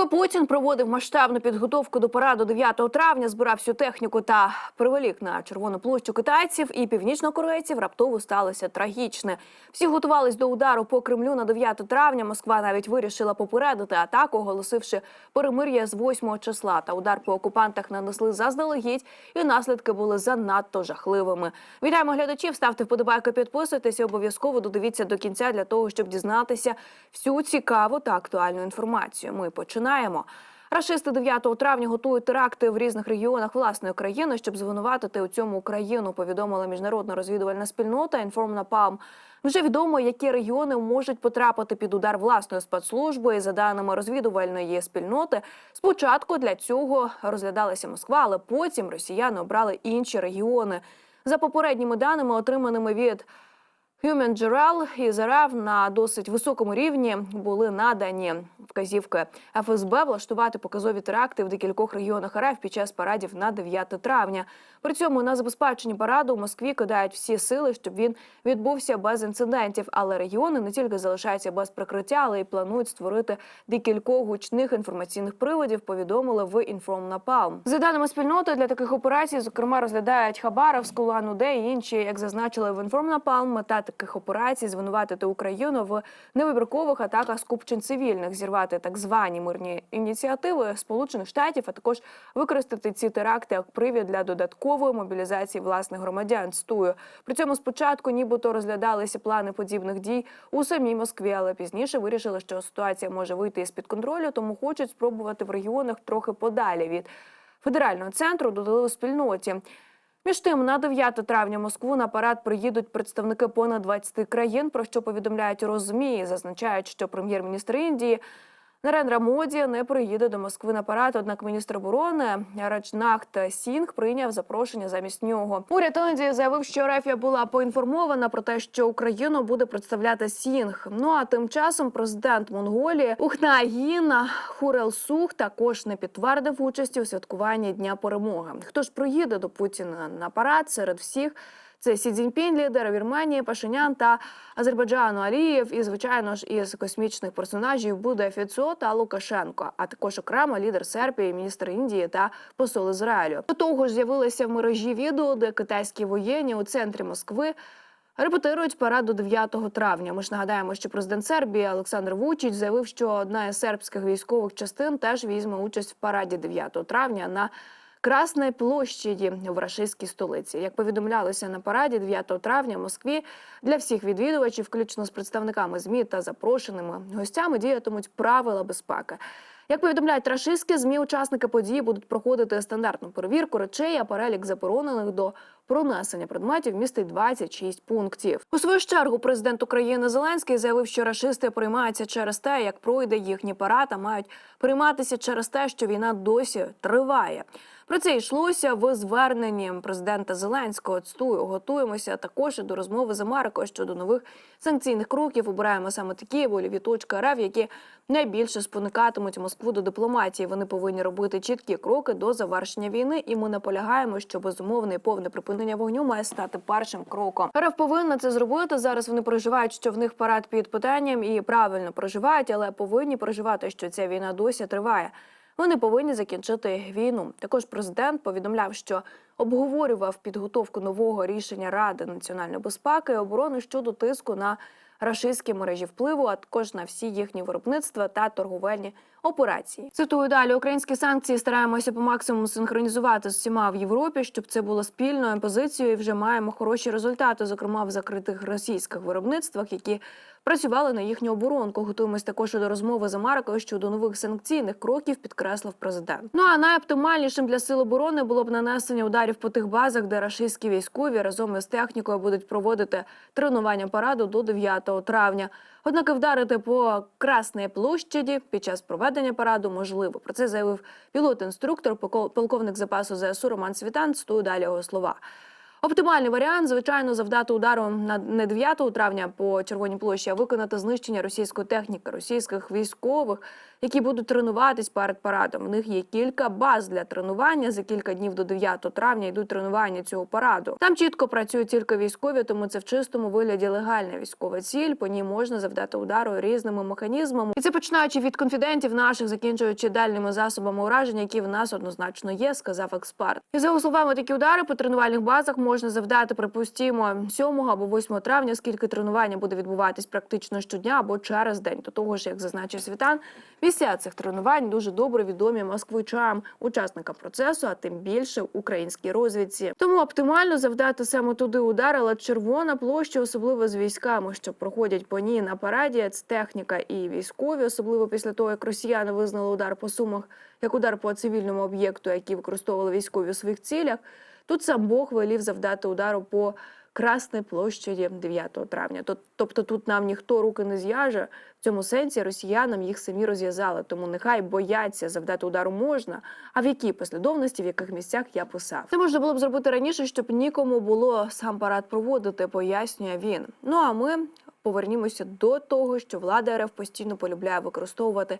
Поки Путін проводив масштабну підготовку до параду 9 травня, збирав всю техніку та привелік на червону площу китайців і північнокорейців, раптово сталося трагічне. Всі готувались до удару по Кремлю на 9 травня. Москва навіть вирішила попередити атаку, оголосивши перемир'я з 8 числа. Та удар по окупантах нанесли заздалегідь, і наслідки були занадто жахливими. Вітаємо глядачів. Ставте вподобайки, підписуйтесь обов'язково додивіться до кінця для того, щоб дізнатися всю цікаву та актуальну інформацію. Ми починаємо. Рашисти 9 травня готують теракти в різних регіонах власної країни, щоб звинуватити у цьому Україну. Повідомила міжнародна розвідувальна спільнота «Інформнапалм». Вже відомо, які регіони можуть потрапити під удар власної спецслужби. І за даними розвідувальної спільноти, спочатку для цього розглядалася Москва, але потім росіяни обрали інші регіони. За попередніми даними, отриманими від Human Джерел і ЗРФ на досить високому рівні були надані вказівки ФСБ влаштувати показові теракти в декількох регіонах РФ під час парадів на 9 травня. При цьому на забезпеченні параду в Москві кидають всі сили, щоб він відбувся без інцидентів. Але регіони не тільки залишаються без прикриття, але й планують створити декількох гучних інформаційних приводів. Повідомили в Інформнапалм. За даними спільноти для таких операцій, зокрема, розглядають Хабаровську, Лан-Удэ і інші, як зазначили в Інформнапалм, мета таких операцій звинуватити Україну в невибіркових атаках скупчень цивільних, зірвати так звані мирні ініціативи Сполучених Штатів, а також використати ці теракти як привід для додаткової мобілізації власних громадян. Стую при цьому спочатку, нібито розглядалися плани подібних дій у самій Москві, але пізніше вирішили, що ситуація може вийти із під контролю, тому хочуть спробувати в регіонах трохи подалі від федерального центру. Додали у спільноті. Між тим, на 9 травня Москву на парад приїдуть представники понад 20 країн, про що повідомляють розмії. Зазначають, що прем'єр-міністр Індії Нарендра Моді не приїде до Москви на парад. Однак міністр оборони Раджнахт Сінг прийняв запрошення замість нього. Уряд Індії заявив, що Рефія була поінформована про те, що Україну буде представляти Сінг. Ну а тим часом президент Монголії Ухнаагін Хурелсух також не підтвердив участі у святкуванні Дня перемоги. Хто ж приїде до Путіна на парад серед всіх? Це Сі Цзіньпінь, лідер Вірменії, Пашинян та Азербайджану Алієв. І звичайно ж із космічних персонажів буде Фіцо та Лукашенко, а також окремо лідер Сербії, міністр Індії та посол Ізраїлю. До того ж, з'явилися в мережі відео, де китайські воєнні у центрі Москви. Репетирують параду 9 травня. Ми ж нагадаємо, що президент Сербії Олександр Вучич заявив, що одна із сербських військових частин теж візьме участь в параді 9 травня на Красної площаді в рашистській столиці. Як повідомлялося на параді 9 травня в Москві для всіх відвідувачів, включно з представниками ЗМІ та запрошеними гостями, діятимуть правила безпеки. Як повідомляють рашистські змі, учасники події будуть проходити стандартну перевірку речей, а перелік заборонених до пронесення предметів містить 26 пунктів. У свою чергу президент України Зеленський заявив, що рашисти приймаються через те, як пройде їхній парад, а мають прийматися через те, що війна досі триває. Про це йшлося в зверненні президента Зеленського. Цтую, готуємося також і до розмови з Америкою щодо нових санкційних кроків. Обираємо саме такі вольові точки РФ, які найбільше спонукатимуть Москву до дипломатії. Вони повинні робити чіткі кроки до завершення війни. І ми наполягаємо, що безумовне і повне припинення вогню має стати першим кроком. РФ повинна це зробити. Зараз вони переживають, що в них парад під питанням і правильно проживають, але повинні переживати, що ця війна досі триває. Вони повинні закінчити війну. Також президент повідомляв, що обговорював підготовку нового рішення Ради національної безпеки і оборони щодо тиску на рашистські мережі впливу, а також на всі їхні виробництва та торговельні операції. Цитую далі: українські санкції стараємося по максимуму синхронізувати з всіма в Європі, щоб це було спільною позицією. І вже маємо хороші результати, зокрема в закритих російських виробництвах, які працювали на їхню оборонку. Готуємось також до розмови з Америкою щодо нових санкційних кроків, підкреслив президент. Ну а найоптимальнішим для сил оборони було б нанесення ударів по тих базах, де рашистські військові разом із технікою будуть проводити тренування параду до 9 травня. Однак і вдарити по Красній площаді під час проведення параду можливо. Про це заявив пілот-інструктор, полковник запасу ЗСУ Роман Світан. Стою далі його слова. Оптимальний варіант, звичайно, завдати удару на не 9 травня по Червоній площі, а виконати знищення російської техніки, російських військових які будуть тренуватись перед парадом. В них є кілька баз для тренування. За кілька днів до 9 травня йдуть тренування цього параду. Там чітко працюють тільки військові, тому це в чистому вигляді легальна військова ціль. По ній можна завдати удару різними механізмами. І це починаючи від конфідентів наших, закінчуючи дальними засобами ураження, які в нас однозначно є, сказав експерт. І за його словами, такі удари по тренувальних базах можна завдати, припустімо, 7 або 8 травня, скільки тренування буде відбуватись практично щодня або через день. До того ж, як зазначив світан, місця цих тренувань дуже добре відомі москвичам, учасникам процесу, а тим більше українській розвідці. Тому оптимально завдати саме туди удар, але червона площа, особливо з військами, що проходять по ній на параді, це техніка і військові, особливо після того, як росіяни визнали удар по сумах як удар по цивільному об'єкту, який використовували військові у своїх цілях. Тут сам Бог велів завдати удару по Красній площаді 9 травня. Тобто тут нам ніхто руки не зв'яже. В цьому сенсі росіянам їх самі розв'язали. Тому нехай бояться завдати удару можна. А в якій послідовності, в яких місцях я писав. Це можна було б зробити раніше, щоб нікому було сам парад проводити, пояснює він. Ну а ми повернімося до того, що влада РФ постійно полюбляє використовувати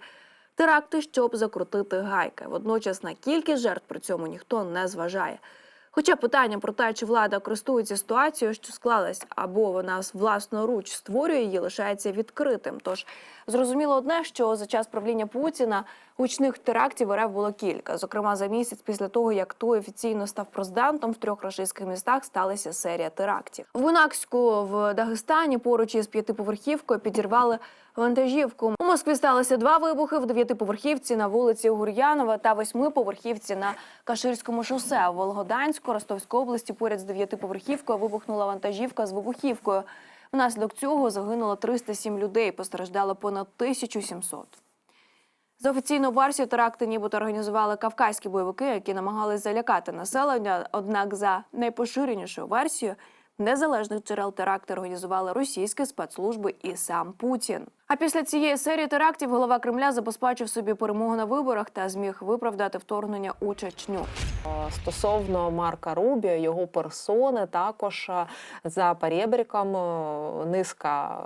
теракти, щоб закрутити гайки. Водночас на кількість жертв при цьому ніхто не зважає. Хоча питання про те, чи влада користується ситуацією, що склалась, або вона власноруч створює її, лишається відкритим. Тож зрозуміло одне, що за час правління Путіна гучних терактів РФ було кілька. Зокрема, за місяць після того, як той офіційно став президентом, в трьох російських містах сталася серія терактів. В Бунакську в Дагестані поруч із п'ятиповерхівкою підірвали вантажівку. У Москві сталося два вибухи в дев'ятиповерхівці на вулиці Гур'янова та восьмиповерхівці на Каширському шосе. У Волгоданську Ростовської області поряд з дев'ятиповерхівкою вибухнула вантажівка з вибухівкою. Внаслідок цього загинуло 307 людей, постраждало понад 1700. За офіційною версією, теракти нібито організували кавказькі бойовики, які намагались залякати населення. Однак, за найпоширенішою версією, незалежних джерел теракти організували російські спецслужби і сам Путін. А після цієї серії терактів голова Кремля забезпечив собі перемогу на виборах та зміг виправдати вторгнення у Чечню. Стосовно Марка Рубіо, його персони, також за перебріком низка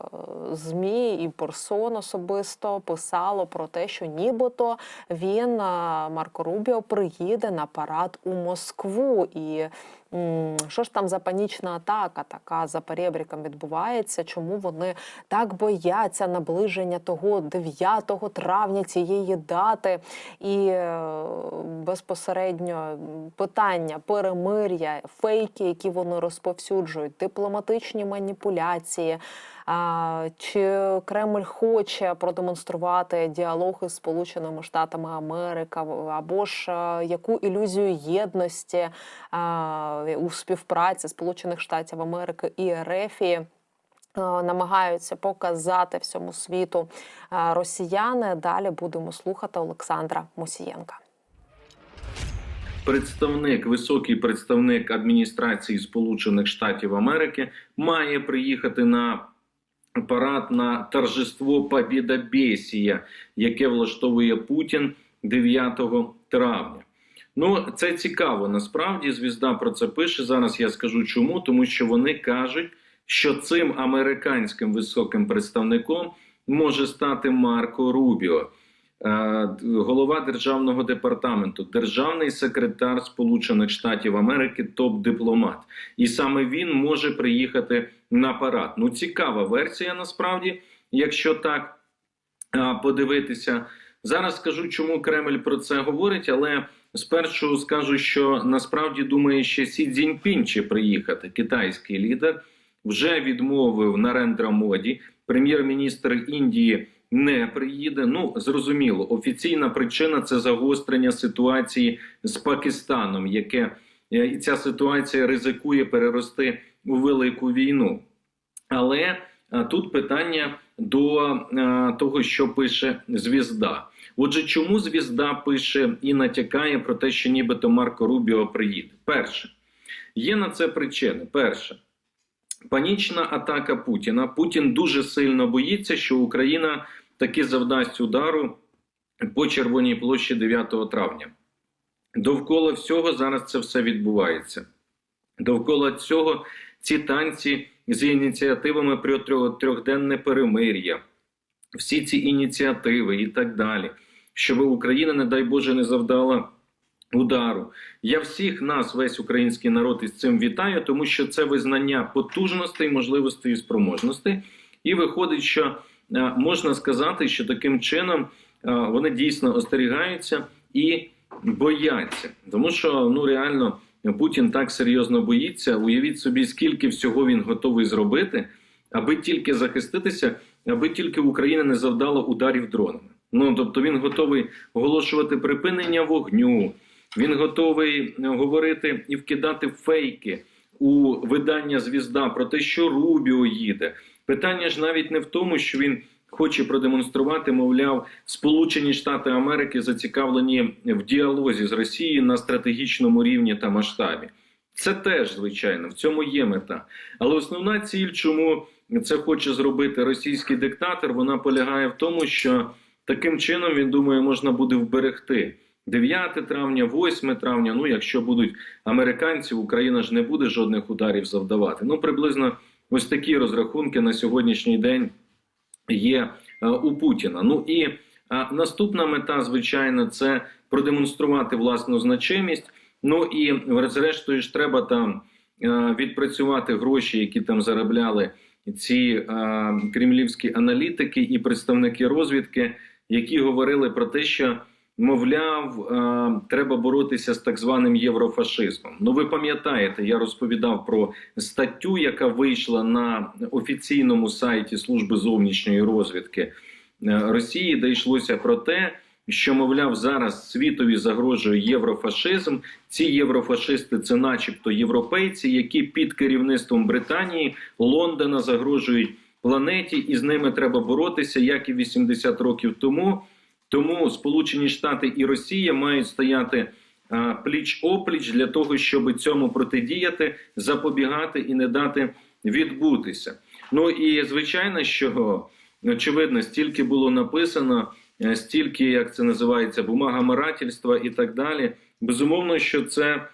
змі і персон особисто писало про те, що нібито він Марко Рубіо приїде на парад у Москву. І що ж там за панічна атака така за перебріком відбувається? Чому вони так бояться наближення того 9 травня цієї дати? І е, безпосередньо питання перемир'я, фейки, які вони розповсюджують, дипломатичні маніпуляції. А, чи Кремль хоче продемонструвати діалог із Сполученими Штатами Америки, або ж е, яку ілюзію єдності а, у співпраці Сполучених Штатів Америки і Ерефії? Е, Намагаються показати всьому світу е, росіяни. Далі будемо слухати Олександра Мусієнка. представник, високий представник адміністрації Сполучених Штатів Америки має приїхати на парад на торжество Побєдобєсія, яке влаштовує Путін 9 травня. Ну, це цікаво. Насправді звізда про це пише. Зараз я скажу чому, тому що вони кажуть, що цим американським високим представником може стати Марко Рубіо. Е, голова державного департаменту, державний секретар Сполучених Штатів Америки, топ-дипломат, і саме він може приїхати на парад. Ну, цікава версія насправді, якщо так подивитися. Зараз скажу, чому Кремль про це говорить, але спершу скажу, що насправді думає ще Сі Цзіньпін чи приїхати. Китайський лідер вже відмовив Нарендра Моді, прем'єр-міністр Індії не приїде. Ну зрозуміло, офіційна причина це загострення ситуації з Пакистаном, яке е, і ця ситуація ризикує перерости у велику війну. Але тут питання до того, що пише звізда. Отже, чому звізда пише і натякає про те, що нібито Марко Рубіо приїде? Перше, є на це причини. Перше, панічна атака Путіна. Путін дуже сильно боїться, що Україна таки завдасть удару по Червоній площі 9 травня. Довкола всього зараз це все відбувається. Довкола цього ці танці з ініціативами про трьохденне перемир'я, всі ці ініціативи і так далі, щоб Україна, не дай Боже, не завдала удару. Я всіх нас, весь український народ, із цим вітаю, тому що це визнання потужностей, можливостей і спроможностей. І виходить, що е, можна сказати, що таким чином е, вони дійсно остерігаються і бояться, тому що ну реально Путін так серйозно боїться. Уявіть собі, скільки всього він готовий зробити, аби тільки захиститися, аби тільки Україна не завдала ударів дронами. Ну тобто він готовий оголошувати припинення вогню. Він готовий е, говорити і вкидати фейки у видання Звізда про те, що Рубіо їде. Питання ж навіть не в тому, що він хоче продемонструвати, мовляв, Сполучені Штати Америки зацікавлені в діалозі з Росією на стратегічному рівні та масштабі. Це теж звичайно, в цьому є мета. Але основна ціль, чому це хоче зробити російський диктатор, вона полягає в тому, що таким чином він думає, можна буде вберегти 9 травня, 8 травня. Ну, якщо будуть американці, Україна ж не буде жодних ударів завдавати. Ну, приблизно ось такі розрахунки на сьогоднішній день є е, у Путіна. Ну і е, наступна мета, звичайно, це продемонструвати власну значимість. Ну і зрештою ж треба там е, відпрацювати гроші, які там заробляли ці кремлівські аналітики і представники розвідки, які говорили про те, що мовляв, е, треба боротися з так званим єврофашизмом. Ну, ви пам'ятаєте, я розповідав про статтю, яка вийшла на офіційному сайті служби зовнішньої розвідки е, Росії, де йшлося про те, що мовляв зараз світові загрожує єврофашизм. Ці єврофашисти це, начебто, європейці, які під керівництвом Британії, Лондона загрожують планеті, і з ними треба боротися, як і 80 років тому. Тому Сполучені Штати і Росія мають стояти пліч опліч для того, щоб цьому протидіяти, запобігати і не дати відбутися. Ну і звичайно, що очевидно, стільки було написано, е, стільки, як це називається, бумага бумагомирательства і так далі. Безумовно, що це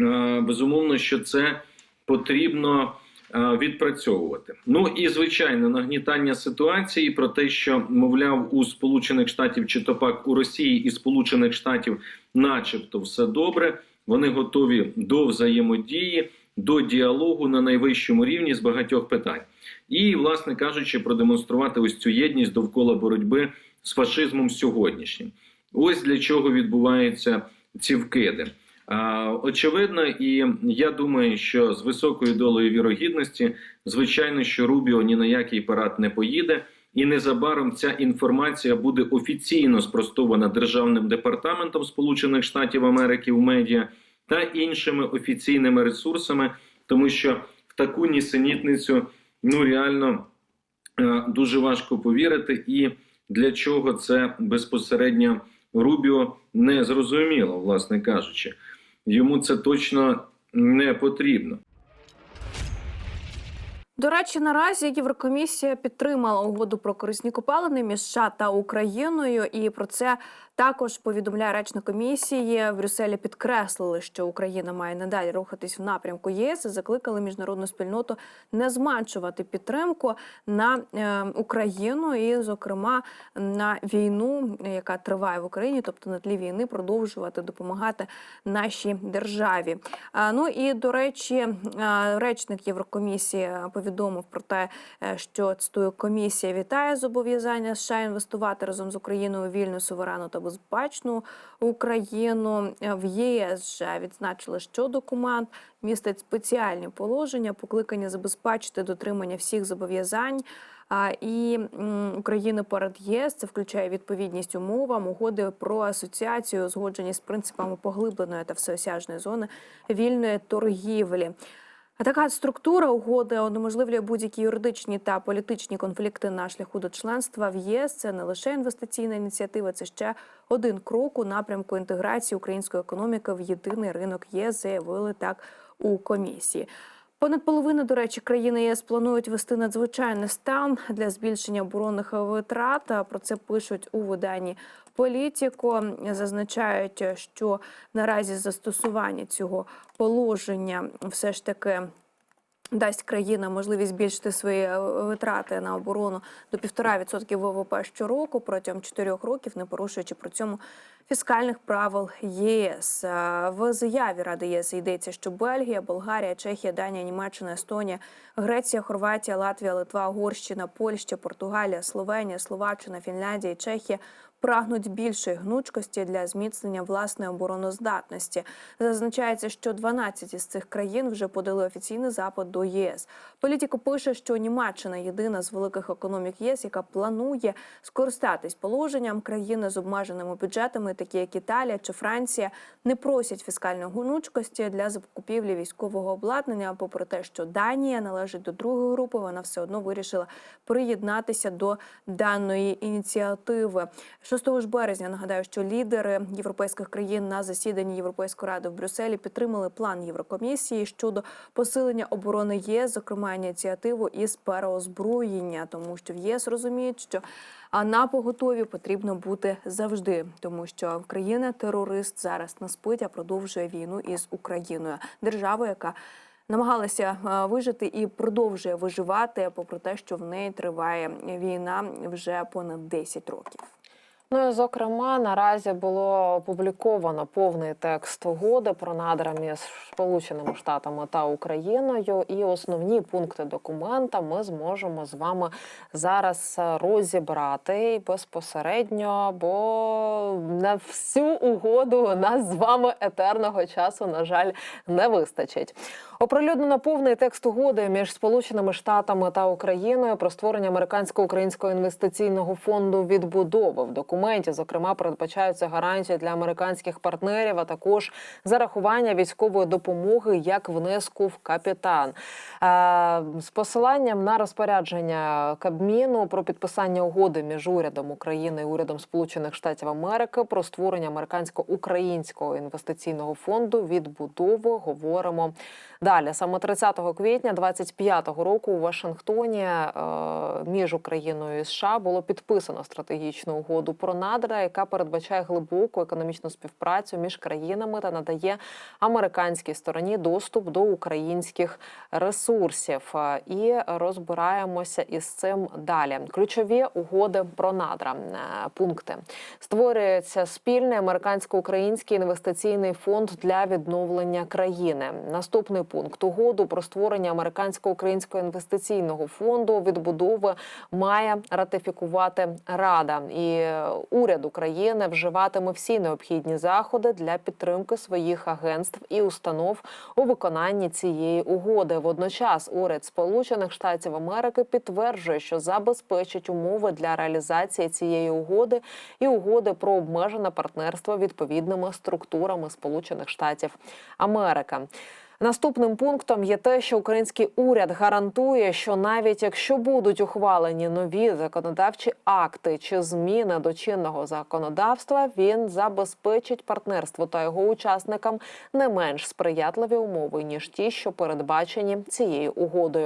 е, безумовно, що це потрібно відпрацьовувати. Ну і звичайно, нагнітання ситуації про те, що мовляв у Сполучених Штатів чи то пак у Росії і Сполучених Штатів, начебто, все добре. Вони готові до взаємодії, до діалогу на найвищому рівні з багатьох питань, і, власне кажучи, продемонструвати ось цю єдність довкола боротьби з фашизмом сьогоднішнім. Ось для чого відбуваються ці вкиди. А, очевидно, і я думаю, що з високою долею вірогідності, звичайно, що Рубіо ні на який парад не поїде, і незабаром ця інформація буде офіційно спростована Державним департаментом Сполучених Штатів Америки в медіа та іншими офіційними ресурсами, тому що в таку нісенітницю ну реально е, дуже важко повірити, і для чого це безпосередньо Рубіо не зрозуміло, власне кажучи. Йому це точно не потрібно. До речі, наразі Єврокомісія підтримала угоду про корисні копалини між США та Україною, і про це також повідомляє речник комісії. В Брюсселі підкреслили, що Україна має надалі рухатись в напрямку ЄС. і Закликали міжнародну спільноту не зменшувати підтримку на е, Україну і, зокрема, на війну, яка триває в Україні, тобто на тлі війни, продовжувати допомагати нашій державі. Ну і до речі, а, речник Єврокомісії повідомив про те, е, що цитую, комісія вітає зобов'язання США інвестувати разом з Україною вільну суверенну та безпечну Україну. Е, В ЄС вже відзначили, що документ містить спеціальні положення, покликання забезпечити дотримання всіх зобов'язань. І України перед ЄС це включає відповідність умовам угоди про асоціацію, узгоджені з принципами поглибленої та всеосяжної зони вільної торгівлі. А така структура угоди унеможливлює будь-які юридичні та політичні конфлікти на шляху до членства в ЄС. Це не лише інвестиційна ініціатива, це ще один крок у напрямку інтеграції української економіки в єдиний ринок ЄС. Заявили так у комісії. Понад половина, до речі, країни ЄС планують вести надзвичайний стан для збільшення оборонних витрат. Про це пишуть у виданні Політіко. Зазначають, що наразі застосування цього положення все ж таки дасть країна можливість збільшити свої е, витрати на оборону до 1,5% ВВП щороку протягом 4 років, не порушуючи при цьому фіскальних правил ЄС. Е, В заяві Ради ЄС йдеться, що Бельгія, Болгарія, Чехія, Данія, Німеччина, Естонія, Греція, Хорватія, Латвія, Литва, Угорщина, Польща, Португалія, Словенія, Словаччина, Фінляндія Чехія прагнуть більшої гнучкості для зміцнення власної обороноздатності. Зазначається, що 12 із цих країн вже подали офіційний запит до ЄС. Політико пише, що Німеччина єдина з великих економік ЄС, яка планує скористатись положенням країни з обмеженими бюджетами, такі як Італія чи Франція, не просять фіскальної гнучкості для закупівлі військового обладнання. Попри те, що Данія належить до другої групи, вона все одно вирішила приєднатися до даної ініціативи. 6 ж березня? Нагадаю, що лідери європейських країн на засіданні Європейської ради в Брюсселі підтримали план Єврокомісії щодо посилення оборони ЄС, зокрема ініціативу із переозброєння, тому що в ЄС розуміють, що а на поготові потрібно бути завжди, тому що країна терорист зараз не спить, а продовжує війну із Україною, державою, яка намагалася е, вижити і продовжує виживати, попри те, що в неї триває війна вже понад 10 років. Ну і зокрема, наразі було опубліковано повний текст угоди про надра між Сполученими Штатами та Україною. І основні пункти документа ми зможемо з вами зараз розібрати і безпосередньо, бо на всю угоду нас з вами етерного часу, на жаль, не вистачить. Оприлюднено повний текст угоди між Сполученими Штатами та Україною про створення американсько-українського інвестиційного фонду відбудови. В документі, зокрема, передбачаються гарантії для американських партнерів, а також зарахування військової допомоги як внеску в капітан. Е, З посиланням на розпорядження Кабміну про підписання угоди між урядом України і урядом Сполучених Штатів Америки про створення американсько-українського інвестиційного фонду відбудови говоримо. Далі, саме 30 квітня 25-го року у Вашингтоні е, між Україною і США було підписано стратегічну угоду про надра, яка передбачає глибоку економічну співпрацю між країнами та надає американській стороні доступ до українських ресурсів. Е, І розбираємося із цим далі. Ключові угоди про надра. Е, Пункти створюється спільний американсько-український інвестиційний фонд для відновлення країни. Наступний пункт угоду про створення американсько-українського інвестиційного фонду відбудови має ратифікувати Рада, і е, уряд України вживатиме всі необхідні заходи для підтримки своїх агентств і установ у виконанні цієї угоди. Водночас уряд Сполучених Штатів Америки підтверджує, що забезпечить умови для реалізації цієї угоди і угоди про обмежене партнерство відповідними структурами Сполучених Штатів Америки. Наступним пунктом є те, що український уряд гарантує, що навіть якщо будуть ухвалені нові законодавчі акти чи зміни до чинного законодавства, він забезпечить партнерство та його учасникам не менш сприятливі умови ніж ті, що передбачені цією угодою.